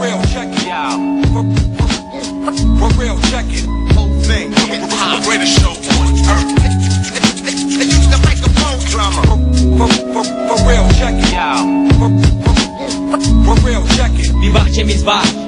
Real, check it. For, for, for real, check it. Whole thing hop. Greatest show on earth. They make a phone drummer. For, for, for real, check it. For, for, for real, check it. Bir bahçemiz var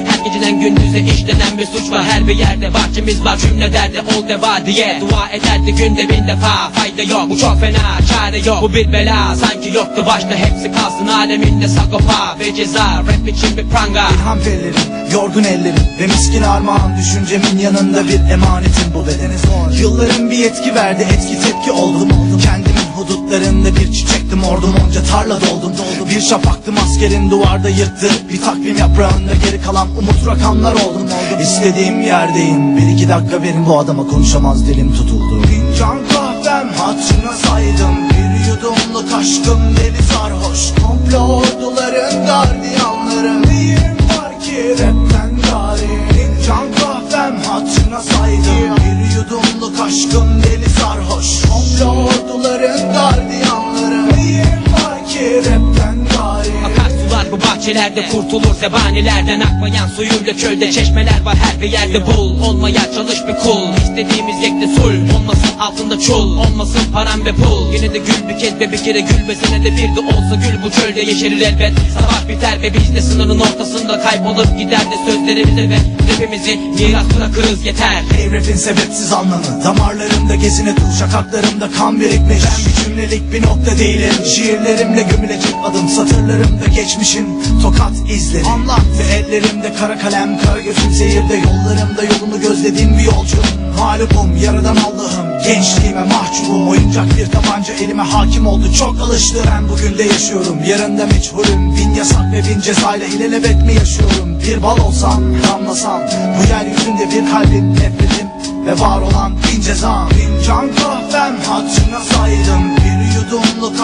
geceden gündüze işlenen bir suç var. Her bir yerde bahçemiz var. Cümle derdi ol deva diye. Dua ederdi günde bin defa. Fayda yok. Bu çok fena. Çare yok. Bu bir bela. Sanki yoktu. Başta Hepsi kalsın aleminde sakopa ve ceza. Rap için bir pranga. İlham ellerim, yorgun ellerim. Ve miskin armağan düşüncemin yanında bir emanetim. Bu bedene Yılların bir etki verdi, etki tepki oldum. Kendimin hudutlarında bir çiçektim. Ordum Onca tarla doldum, doldum. Bir şafaktım askerin duvarda yırttı. Bir takvim yaprağında geri kalan umut rakamlar oldum. İstediğim yerdeyim, bir iki dakika verin bu adama konuşamaz dilim tutuldu. Fincan kahvem hatırına saydım. Bir yudumluk aşkım deli sarhoş. Komplo orduların gardiyanları. Neyim var ki? Rapten gari. Fincan kahvem hatırına saydım. Bir yudumluk aşkım deli sarhoş. Komplo orduların gardiyanları bu bahçelerde kurtulur zebanilerden Akmayan suyuyla çölde çeşmeler var her bir yerde bul. Olmaya çalış bir kul. İstediğimiz yekte sul. Olmasın altında çul. Olmasın param ve pul. Yine de gül bir kez ve bir kere gül ve senede bir de olsa gül. Bu çölde yeşerir elbet. Sabah biter ve biz de sınırın ortasında kaybolup gider de sözlerimize ve rapimizi miras bırakırız. Yeter. Hey rapin sebepsiz anlamı. Damarlarımda gezine dur şakaklarımda kan birikmiş. Ben bir cümlelik bir nokta değilim. Şiirlerimle gömülecek adım. Satırlarımda geçmişin tokat izleri. Anlat. Ve ellerimde kara kalem. Kara gözüm zehirde. Yollarımda yolunu gözlediğim bir yolcu Mağlubum. Yaradan Allah'ım. Gençliğime mahcubum. Oyuncak bir tabanca elime hakim oldu. Çok alıştı. Ben bugün de yaşıyorum. Yarın da meçhulüm Bin yasak ve bin cezayla ilelebet mi yaşıyorum? Bir bal olsam damlasam Bu yeryüzünde bir kalbim nefretim Ve var olan bin cezam. Bin can kahvem hatırına saydım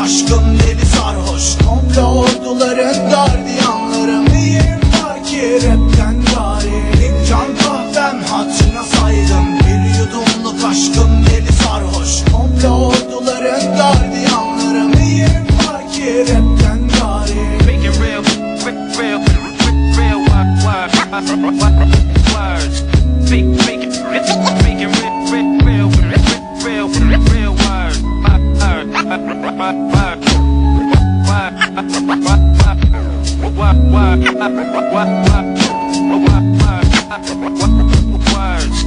Aşkım deli sarhoş Komple orduların gardiyanları Neyim var ki rapten gari Bin can kahvem hatırına saydım Bir yudumluk aşkım deli sarhoş Komple orduların gardiyanları Neyim var ki rapten gari Speaking real, real, real, real word, word, words. Speak, speaking, speaking Words.